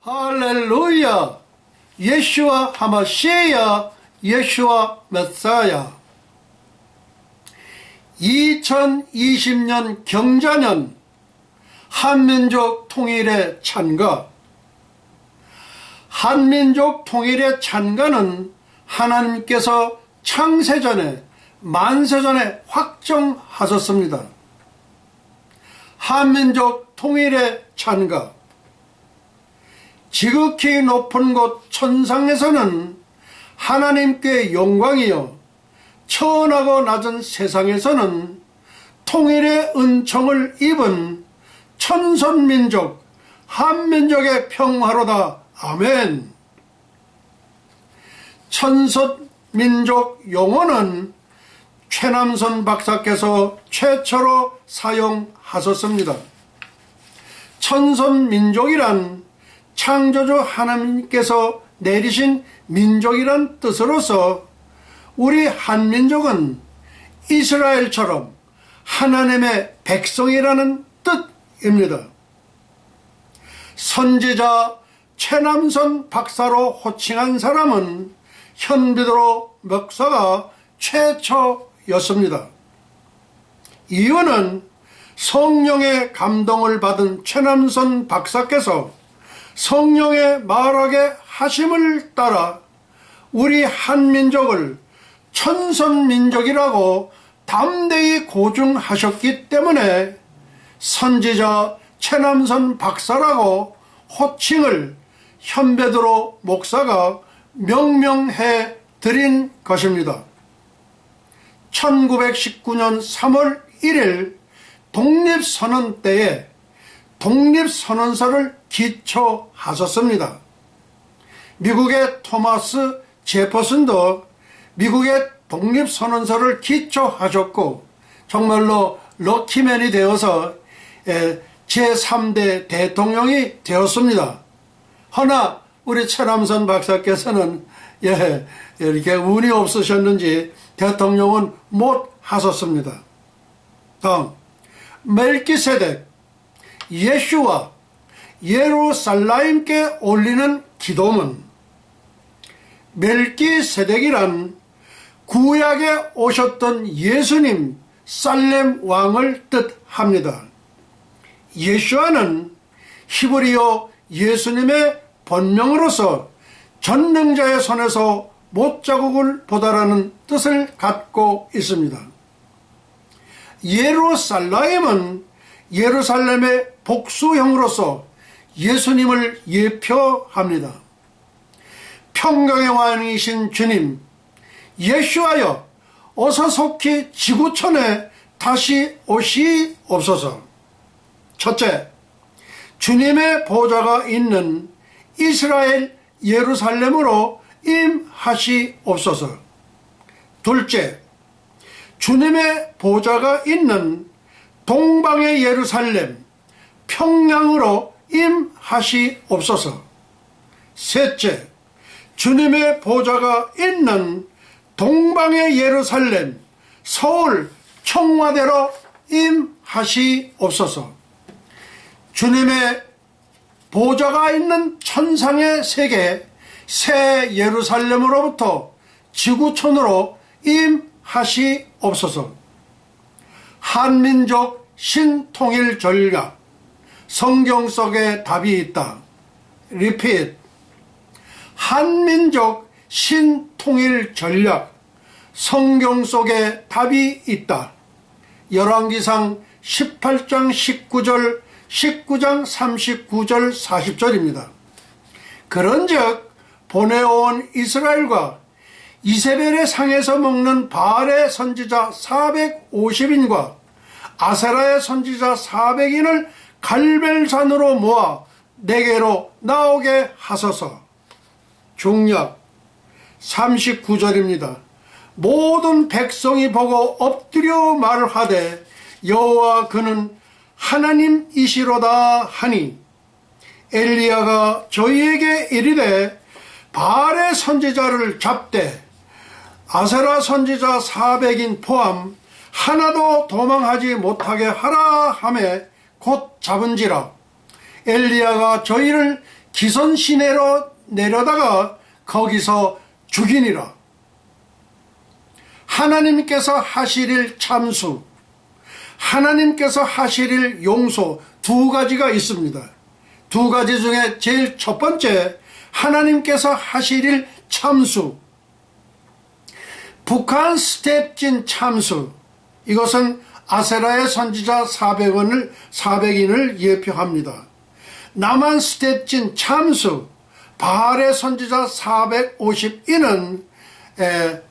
할렐루야! 예슈와 하마시야, 예슈와 메사야. 2020년 경자년 한민족 통일의 찬가. 한민족 통일의 찬가는 하나님께서 창세전에 만세전에 확정하셨습니다. 한민족 통일의 찬가. 지극히 높은 곳 천상에서는 하나님께 영광이요 천하고 낮은 세상에서는 통일의 은총을 입은 천선민족 한민족의 평화로다. 아멘. 천선민족 용어는 최남선 박사께서 최초로 사용하셨습니다. 천선민족이란 창조주 하나님께서 내리신 민족이란 뜻으로서 우리 한민족은 이스라엘처럼 하나님의 백성이라는 뜻입니다. 선지자 최남선 박사로 호칭한 사람은 현비도로 목사가 최초였습니다. 이유는 성령의 감동을 받은 최남선 박사께서 성령의 말하게 하심을 따라 우리 한민족을 천선민족이라고 담대히 고증하셨기 때문에 선지자 최남선 박사라고 호칭을 현배도로 목사가 명명해 드린 것입니다. 1919년 3월 1일 독립선언 때에 독립선언서를 기초하셨습니다. 미국의 토마스 제퍼슨도 미국의 독립선언서를 기초하셨고 정말로 럭키맨이 되어서 제3대 대통령이 되었습니다. 허나 우리 최남선 박사께서는 예, 이렇게 운이 없으셨는지 대통령은 못 하셨습니다. 다음 멜기세덱 예슈와 예루살렘께 올리는 기도문 멜기세덱이란 구약에 오셨던 예수님 살렘 왕을 뜻합니다. 예수와는 히브리어 예수님의 본명으로서 전능자의 손에서 못자국을 보다라는 뜻을 갖고 있습니다. 예루살렘은 예루살렘의 복수형으로서 예수님을 예표합니다. 평강의 왕이신 주님, 예수하여 어서 속히 지구촌에 다시 오시옵소서. 첫째, 주님의 보좌가 있는 이스라엘 예루살렘으로 임하시옵소서. 둘째, 주님의 보좌가 있는 동방의 예루살렘 평양으로 임하시옵소서. 셋째, 주님의 보좌가 있는 동방의 예루살렘 서울 청와대로 임하시옵소서. 주님의 보좌가 있는 천상의 세계 새 예루살렘으로부터 지구촌으로 임하시옵소서. 한민족 신통일 전략 성경 속에 답이 있다. 리핏 한민족 신통일 전략 성경 속에 답이 있다. 열왕기상 18장 19절 19장 39절 40절입니다. 그런즉 보내온 이스라엘과 이세벨의 상에서 먹는 바알의 선지자 450인과 아세라의 선지자 400인을 갈멜산으로 모아 내게로 나오게 하소서. 중약 39절입니다. 모든 백성이 보고 엎드려 말을 하되 여호와 그는 하나님이시로다 하니 엘리야가 저희에게 이르되 바알의 선지자를 잡되 아세라 선지자 400인 포함 하나도 도망하지 못하게 하라 하매 곧 잡은지라 엘리야가 저희를 기선 시내로 내려다가 거기서 죽이니라. 하나님께서 하시릴 참수, 하나님께서 하시릴 용서 두 가지가 있습니다. 두 가지 중에 제일 첫 번째, 하나님께서 하시릴 참수. 북한 스텝진 참수. 이것은 아세라의 선지자 400원을, 400인을 예표합니다. 남한 스텝진 참수. 바알의 선지자 450인은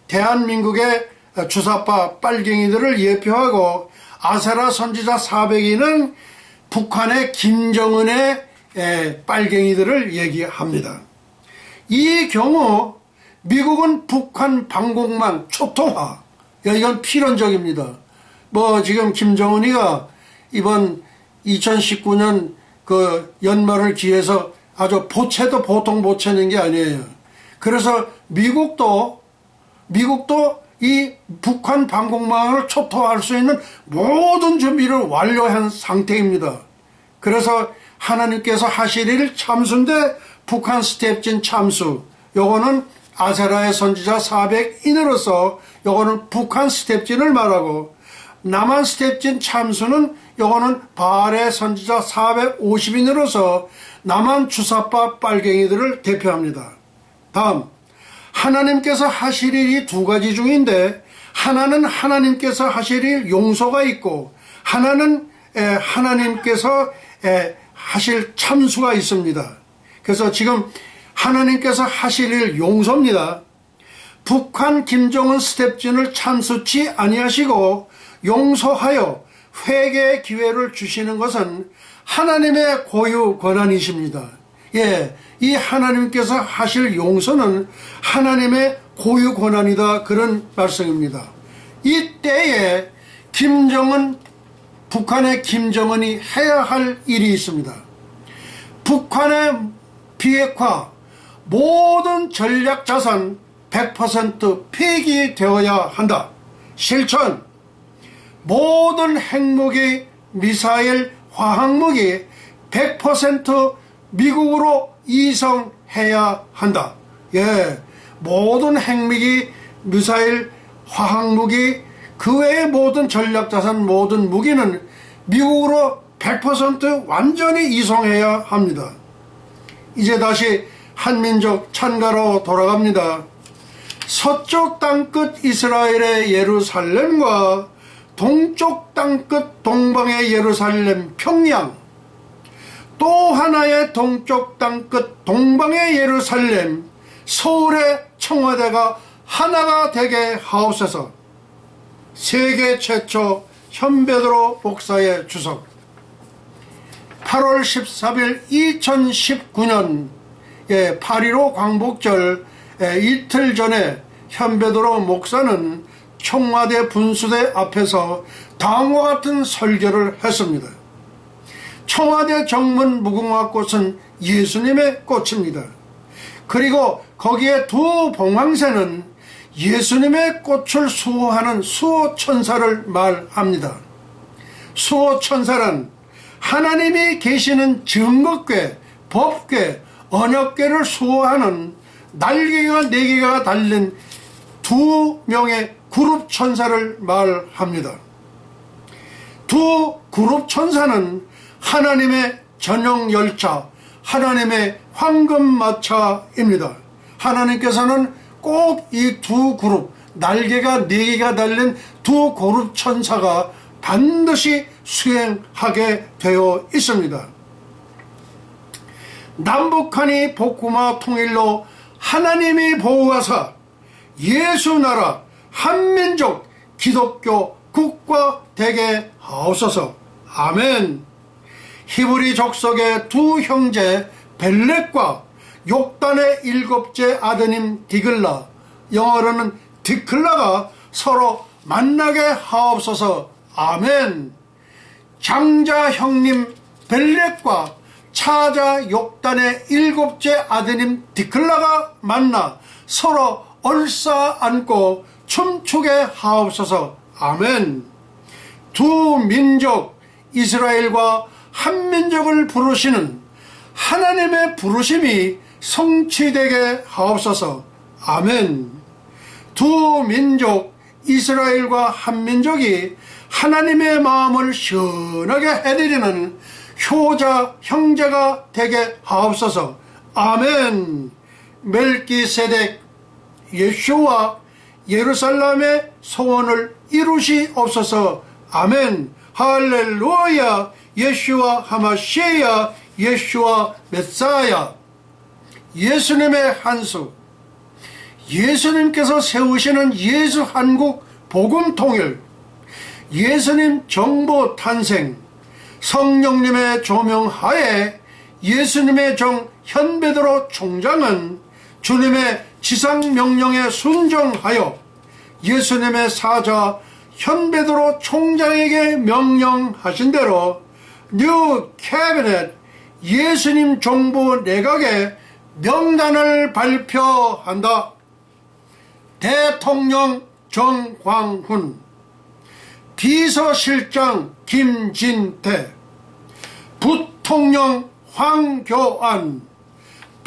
대한민국의 주사파 빨갱이들을 예표하고 아세라 선지자 400인은 북한의 김정은의 빨갱이들을 얘기합니다. 이 경우 미국은 북한 방공망 초토화 이건 필연적입니다. 뭐 지금 김정은이가 이번 2019년 그 연말을 기해서 아주 보채도 보통 보채는 게 아니에요. 그래서 미국도 미국도 이 북한 방공망을 초토화할 수 있는 모든 준비를 완료한 상태입니다. 그래서 하나님께서 하실 일 참수인데 북한 스텝진 참수 요거는 아세라의 선지자 400인으로서 요거는 북한 스텝진을 말하고 남한 스텝진 참수는 요거는 바알의 선지자 450인으로서 남한 주사파 빨갱이들을 대표합니다. 다음 하나님께서 하실 일이 두 가지 중인데 하나는 하나님께서 하실 일 용서가 있고 하나는 하나님께서 하실 참수가 있습니다. 그래서 지금 하나님께서 하실 일 용서입니다. 북한 김정은 스텝진을 참수치 아니하시고 용서하여 회개의 기회를 주시는 것은 하나님의 고유 권한이십니다. 예, 이 하나님께서 하실 용서는 하나님의 고유 권한이다 그런 말씀입니다. 이 때에 김정은 북한의 김정은이 해야 할 일이 있습니다. 북한의 비핵화 모든 전략 자산 100% 폐기되어야 한다. 실천 모든 핵무기, 미사일, 화학무기 100% 미국으로 이송해야 한다. 예, 모든 핵무기, 미사일, 화학무기, 그 외의 모든 전략자산, 모든 무기는 미국으로 100% 완전히 이송해야 합니다. 이제 다시 한민족 찬가로 돌아갑니다. 서쪽 땅끝 이스라엘의 예루살렘과 동쪽 땅끝 동방의 예루살렘 평양 또 하나의 동쪽 땅끝 동방의 예루살렘 서울의 청와대가 하나가 되게 하옵소서. 세계 최초 현베드로 목사의 주석. 8월 13일 2019년 8.15 광복절 이틀 전에 현베드로 목사는 청와대 분수대 앞에서 다음과 같은 설교를 했습니다. 청와대 정문 무궁화 꽃은 예수님의 꽃입니다. 그리고 거기에 두 봉황새는 예수님의 꽃을 수호하는 수호천사를 말합니다. 수호천사란 하나님이 계시는 증거궤, 법궤, 언어궤를 수호하는 날개가 네 개가 달린 두 명의 그룹 천사를 말합니다. 두 그룹 천사는 하나님의 전용 열차, 하나님의 황금 마차입니다. 하나님께서는 꼭 이 두 그룹, 날개가 네 개가 달린 두 그룹 천사가 반드시 수행하게 되어 있습니다. 남북한이 복구마 통일로 하나님이 보호하사 예수 나라 한민족 기독교 국가 되게 하옵소서. 아멘. 히브리 족속의 두 형제 벨렉과 욕단의 일곱째 아드님 디글라, 영어로는 디클라가 서로 만나게 하옵소서. 아멘. 장자 형님 벨렉과 차자 욕단의 일곱째 아드님 디클라가 만나 서로 얼싸 안고 춤추게 하옵소서. 아멘. 두 민족 이스라엘과 한 민족을 부르시는 하나님의 부르심이 성취되게 하옵소서. 아멘. 두 민족 이스라엘과 한 민족이 하나님의 마음을 시원하게 해드리는 효자 형제가 되게 하옵소서. 아멘. 멜기세덱 예수와 예루살렘의 소원을 이루시옵소서. 아멘. 할렐루야. 예수와 하마시야. 예수와 메사야. 예수님의 한수. 예수님께서 세우시는 예수 한국 복음 통일. 예수님 정보 탄생. 성령님의 조명하에 예수님의 종 현베드로 총장은 주님의 지상 명령에 순종하여 예수님의 사자 현베드로 총장에게 명령하신 대로 뉴 캐비넷 예수님 정부 내각의 명단을 발표한다. 대통령 정광훈, 비서실장 김진태, 부통령 황교안,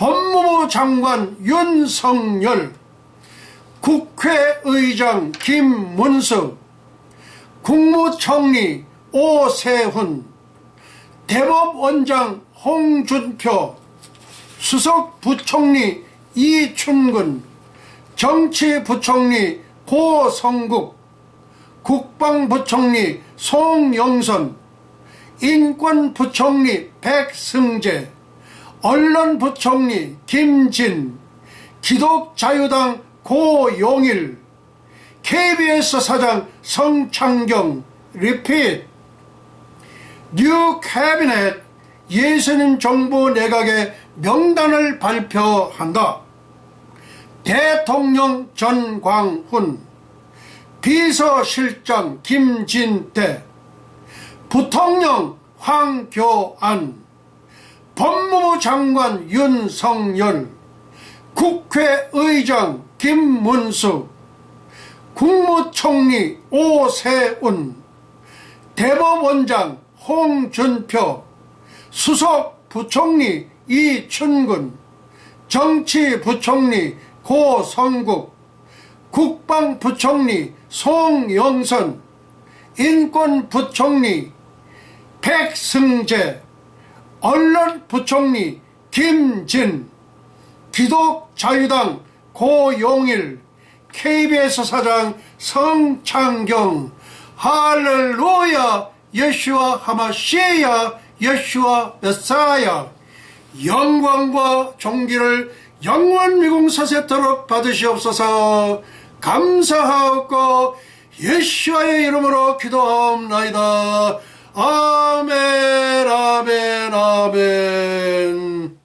법무부 장관 윤석열, 국회의장 김문수, 국무총리 오세훈, 대법원장 홍준표, 수석 부총리 이춘근, 정치부총리 고성국, 국방부총리 송영선, 인권부총리 백승재, 언론부총리 김진, 기독자유당 고용일, KBS 사장 성창경, 리핏, 뉴 캐비넷 예수님 정부 내각의 명단을 발표한다. 대통령 전광훈, 비서실장 김진태, 부통령 황교안, 법무부 장관 윤석열, 국회의장 김문수, 국무총리 오세훈, 대법원장 홍준표, 수석 부총리 이춘근, 정치부총리 고성국, 국방부총리 송영선, 인권부총리 백승재, 언론 부총리 김진, 기독자유당 고용일, KBS 사장 성창경, 할렐루야, 예수와 하마시야, 예수와 메사야, 영광과 존귀를 영원 미궁사 세토록 받으시옵소서 감사하옵고 예수와의 이름으로 기도하옵나이다. 아멘 아멘 아멘